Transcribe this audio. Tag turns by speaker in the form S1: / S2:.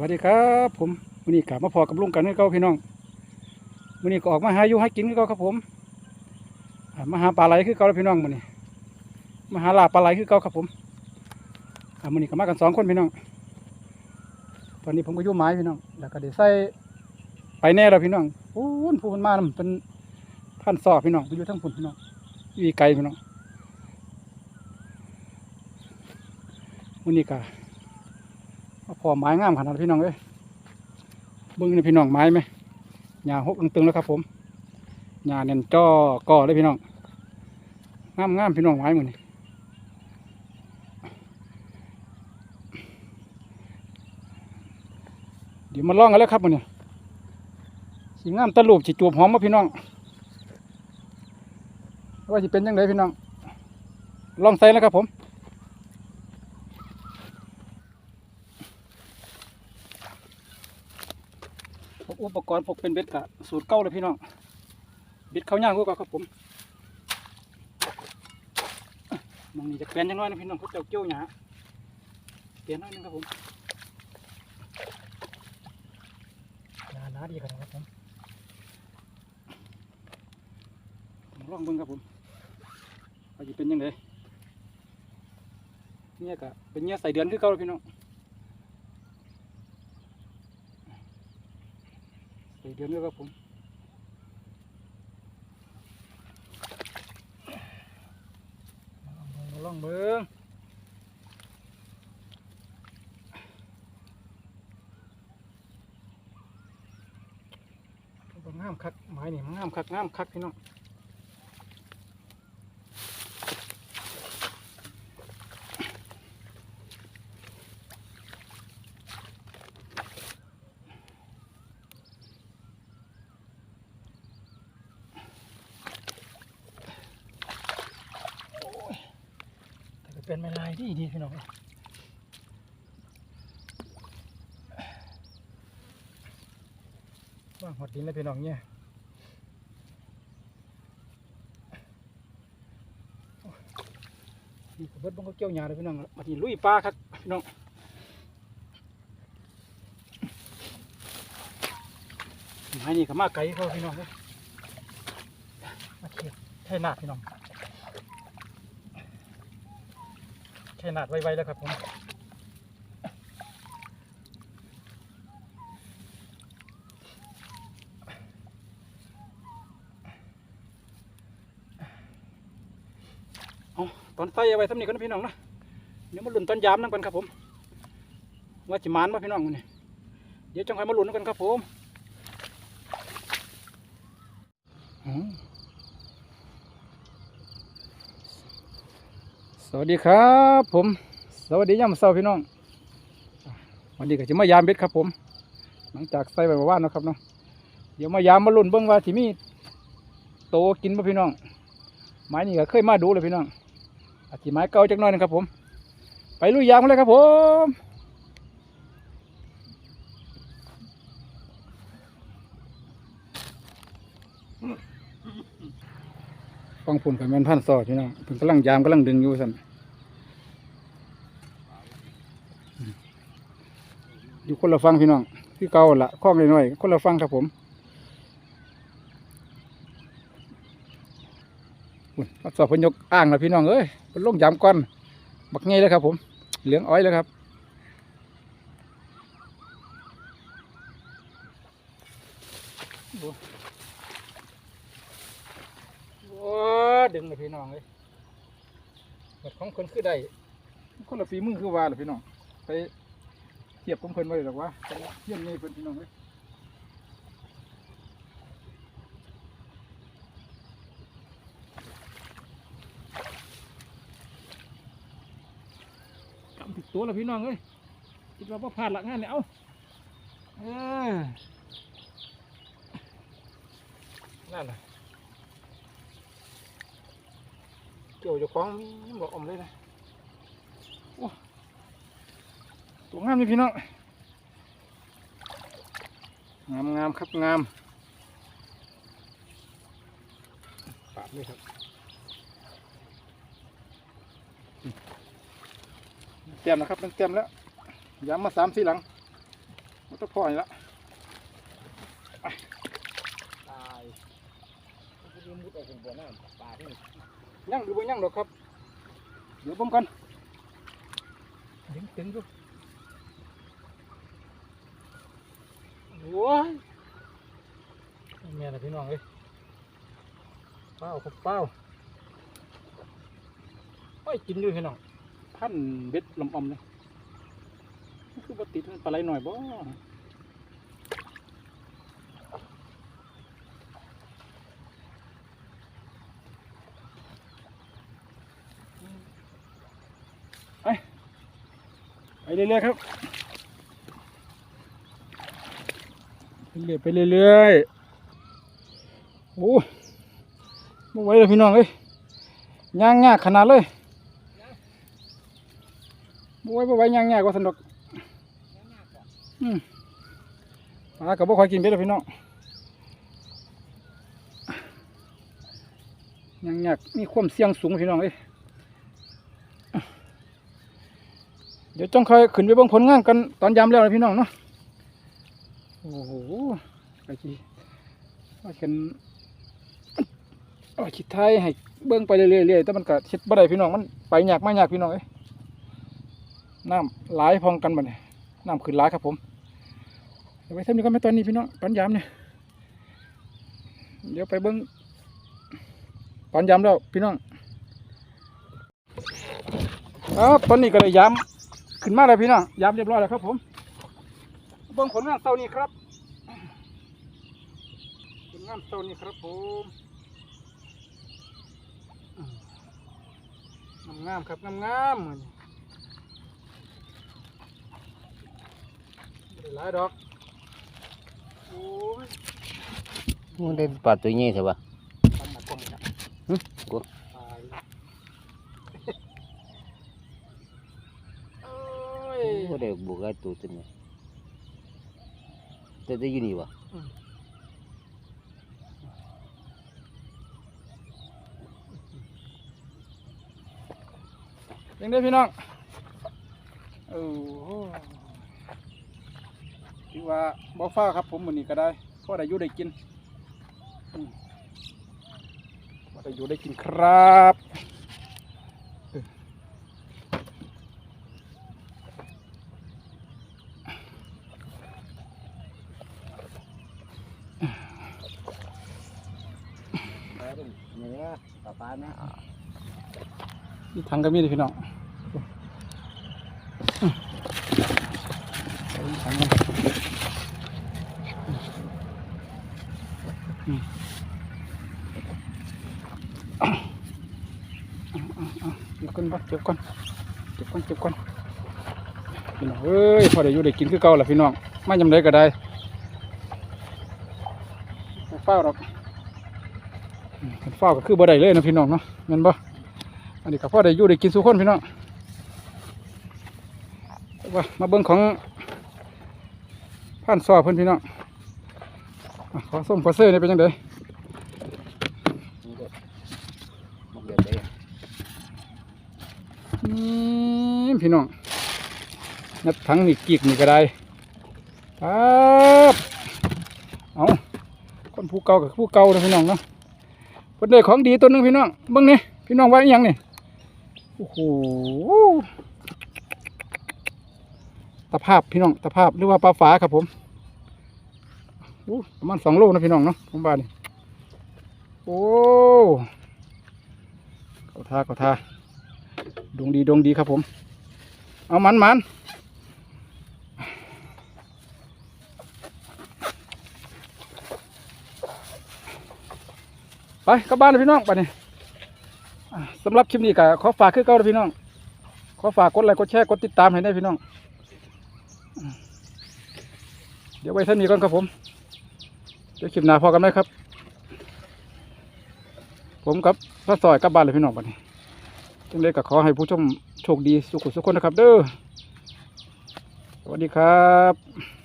S1: วัสดีครับ ผมวันนี้กลับมาพอกับลุงกันให้เก่าพี่น้องวันนี้ก็ออกมาหาอยู่ให้กินก่าครับผมมาหาปลาไหลคือเก่าแล้วพี่น้องวันนี้มาหาลาบปลาไหลคือเก่าครับผมวันนี้ก็มากันสองคนพี่น้อง ตอนนี้ผมก็ยู่ไม้พี่น้องแล้วก็ได้ใส่ไปแน่แล้วพี่น้องโอ้ยผู้มันมานเป็นพันซอกพี่น้องไปอยู่ทั้งพุ่นพี่น้องอยู่ไกลพี่น้องวันนี้ก็ พอไม้งามขนาดพี่น้องเอ้ยเบิ้งนี่พี่น้องไม้ไหมหญ้าหกตึงๆแล้วครับ ผมหญ้าเน่นจ้อก่อเลยพี่น้องงามงามพี่น้องไม้หมดนี่เดี๋ยวมาลองกันแล้วครับมันนี่สีงามตะลูบสีจูบหอมมาพี่น้องว่าจะเป็นยังไงพี่น้องลองใส่แล้วครับผม พวก อุปกรณ์พวกเป็นเบ็ดกะสูตรเก่าเลยพี่น้องเบ็ดเขาย่างกว่าครับผมอะมองนี่จะเปลี่ยนจังน้อยนะพี่น้องเขาเจ้าเกี้ยวหยาเปลี่ยนหน้อยหนึงครับผมหนาหนาดีครับผมผมลองเบิ่งครับผมว่าจะเป็นยังไงเนี่ยกะเป็นเนี่ยใส่เดือนคือเก่าเลยพี่น้อง ส่เดือนด้วยครับผมลองเบิ้งมันงามคักไม้นี่มันงามคักงามคักพี่น้อง เป็นไม่ลายดีดีพี่น้องว่างหดดินเลยพี่น้องเนี่ยโอ้ยนี่ก็เบิดบังก็เกี่ยวหญ้าเลยพี่น้องมาที่ลุยปลาครับพี่น้องไม้นี่ก็มาไกลเขาพี่น้องเลยมาเทียบแท่หนาพี่น้อง แค่นาดไวๆแล้วครับผมเอาตอนไฟเอาไว้สำนีกันนะพี่น้องนะเดี๋ยวมาลุ้นตอนยามนั่นกันครับผม ว่าจิมานมาพี่น้องนี่เดี๋ยวจังไฟมาลุ้นกันครับผมอืม สวัสดีครับ ผม สวัสดียามเช้าพี่น้องวันนี้ก็จะมายามเบ็ดครับผม หลังจากใส่ใบมะว่านนะครับเนาะเดี๋ยวมายามมาลุ่นเบิ้งว่าที่มีโตกินป่ะพี่น้อง ไม้นี่ก็เคยมาดูเลยพี่น้องอาจจะไม้เก่าจักหน่อยนะครับผม ไปลุยยามกันเลยครับผม ฟังผุนกับแมนพันซอดพี่น้องเพิ่นกำลังยามกำลังดึงอยู่สั่นอยู่คนละฟังพี่น้องที่เก่าละคล้องน้อยคนละฟังครับผมอุ่นสอบพยกอ่างแล้วพี่น้องเอ้ยเพิ่นลงยามก้อนบักไงเลยครับ ผม เหลืองอ้อยเลยครับโอ้ ดึงเลยพี่น้องเลยเปิดของคนคือได้คนละฝีมือคือว่าเหรอพี่น้องไปเทียบกับเพิ่นไว้หรอกวะไปเทียบนี่เพิ่นพี่น้องเลยกำติดตัวแล้วพี่น้องเอ้ยคิดว่าพ่พลาดลักงานเนี่ยเอาเออนั่นน่ะ เกี่ยวเจะคล้าของบอกอมเลยนะโอ้ตัวงามเลยพี่น้องงามงามครับงามปาดเลยครับเต็มแล้วครับเต็มแล้วย้ำมาสามสี่หลังมันต้องพ่ออยู่ละ
S2: ตายมันจะมุดออกเป็นบ่อน้ำปลาที่นี่
S1: ยังหรือบ่ยั่งดอกครับ เดี๋ยวผมกันดึงตึงดูโอ้ยแม่นะพี่น้องเอ้ยเป้าครับเป้าโอ้ยกินด้วยพี่น้องพันเบ็ดลำอมเลยคือบ่ติดมันปลาไหลหน่อยบ่ไป เรื่อยๆครับไปเรื่อยๆไปเรื่อยๆโอ้ไม่ไหวเลยพี่น้องเอ้ยย่างยากขนาดเลยไม่ไหวไม่ไหวย่างยากกว่าสนุกอืมปลากับบ่คอยกินเบ็ดเลยพี่น้องย่างยากมีความเสี่ยงสูงพี่น้องเอ้ย เดี๋ยวจ้องคอยขึ้นไปเบิ่งผลงานกันตอนยามแล้วนะพี่น้องเนาะโอ้โหไอ้ขี้ว่ากันว่าคิดไทยให้เบิ่งไปเรื่อยๆแต่มันก็เฮ็ดบ่ได้พี่น้องมันไปยากมายากพี่น้องเอ้ยน้ำไหลายพองกันบัดนี้น้ำขึ้นหลายครับผมเดี๋ยวไปทำนี้ก็ไม่ตอนนี้พี่น้องตอนยามเนี่ยเดี๋ยวไปเบิ่งตอนยามแล้วพี่น้องครับตอนนี้ก็เลยยาม ขึ้นมาเลยพี่น้องยามเรียบร้อยแล้วครับผมเบิ่งผลงานเต้านี้ครับผลงานเต้านี้ครับผมงามงามๆครับงามงามๆมื้อนี้บ่ได้หลายดอกโอ้ย
S2: มันได้ปลาตัวใหญ่ใช่ปะ
S1: ทำมากลมนะ
S2: หึกลัว
S1: ตายโอ้ย
S2: ก็ ได้บุกไอ้ตัวตัวนี้แต่ได้อยู่นี่วะ
S1: ยังได้พี่น้องโอ้โหถือว่าบ่ฟ้าครับผมวันนี้ก็ได้พอได้อยู่ได้กินอืมพอได้อยู่ได้กินครับเออ
S2: ปลา เนเนี่ยปลาปลาเนี่ย
S1: นี่ทางก็มีเลยพี่น้องอืมเอาอีกถังหนึ่งอืมเอาเอาเอาเก็บก่อนบ่เก็บก่อนเก็บก่อนเก็บก่อนพี่น้องเอ้ยพอได้อยู่ได้กินคือเก่าแหละพี่น้องไมายำไดก็ได้บ่เฝ้าหรอก ขันเฝ้าก็คือบ่ได้เลยนะพี่น้องเนาะแม่นบ่อันนี้ก็พอได้อยู่ได้กินสุคนพี่น้องว่ามาเบิ่งของผ่านซอเพิ่อนพี่น้องขอส้มขอเสื้อนี่เป็นยังไง
S2: นี่
S1: พี่น้องนัดถังนี่กีกนี่ก็ได้ครับเอาคนผู้เก่ากับผู้เก่าเลยพี่น้องเนาะ เพิ่นได้ของดีตัวหนึงพี่น้องเบิ่งนี่พี่น้องว่าอหยังนี่โอ้โหตะภาพพี่น้องตะภาพหรือว่าปลาฝาครับผมอู้ประมาณสองโลนะพี่น้องเนาะผมว่านี่โอ้เขาท่าเขาท่าดวงดีดวงดีครับผม เอามันมัน ไปกลับบ้านเลยพี่น้องไปนี่สำหรับคลิปนี้ก็ขอฝากคือเก่าเลยพี่น้อง ขอฝากกดไลค์กดแชร์กดติดตามให้ได้พี่น้อง เดี๋ยวไว้ท่านี้ก่อนครับผม เดี๋ยวคลิปหน้าพอกันไหมครับ ผมกับพระซอยกลับบ้านเลยพี่น้องไปนี่จังเลยก็ขอให้ผู้ชมโชคดีสุขสุขคนนะครับ เด้อ สวัสดีครับ